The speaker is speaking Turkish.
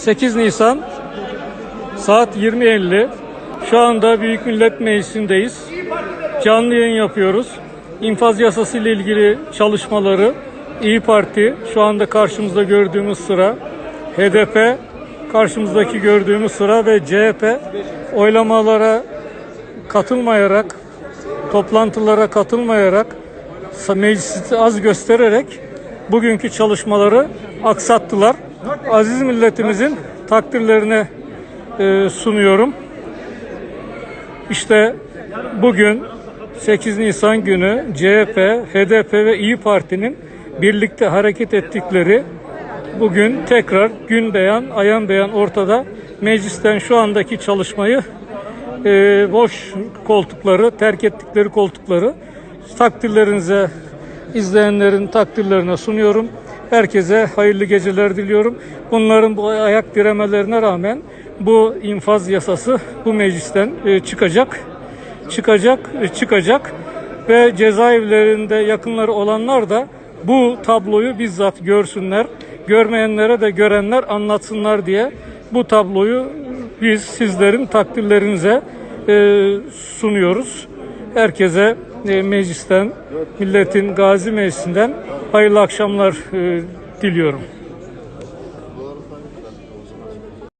8 Nisan saat 20.50. Şu anda Büyük Millet Meclisi'ndeyiz. Canlı yayın yapıyoruz. İnfaz yasası ile ilgili çalışmaları İyi Parti şu anda karşımızda gördüğümüz sıra HDP karşımızdaki gördüğümüz sıra ve CHP oylamalara katılmayarak toplantılara katılmayarak meclisi az göstererek bugünkü çalışmaları aksattılar. Aziz milletimizin takdirlerine e, sunuyorum. İşte bugün 8 Nisan günü CHP, HDP ve İyi Parti'nin birlikte hareket ettikleri bugün tekrar gün beyan, ayan beyan ortada. Meclisten şu andaki çalışmayı e, boş koltukları, terk ettikleri koltukları takdirlerinize, izleyenlerin takdirlerine sunuyorum. Herkese hayırlı geceler diliyorum. Bunların bu ayak diremelerine rağmen bu infaz yasası bu meclisten e, çıkacak. Çıkacak, e, çıkacak ve cezaevlerinde yakınları olanlar da bu tabloyu bizzat görsünler. Görmeyenlere de görenler anlatsınlar diye bu tabloyu biz sizlerin takdirlerinize e, sunuyoruz. Herkese e, meclisten, milletin gazi meclisinden hayırlı akşamlar e, diliyorum.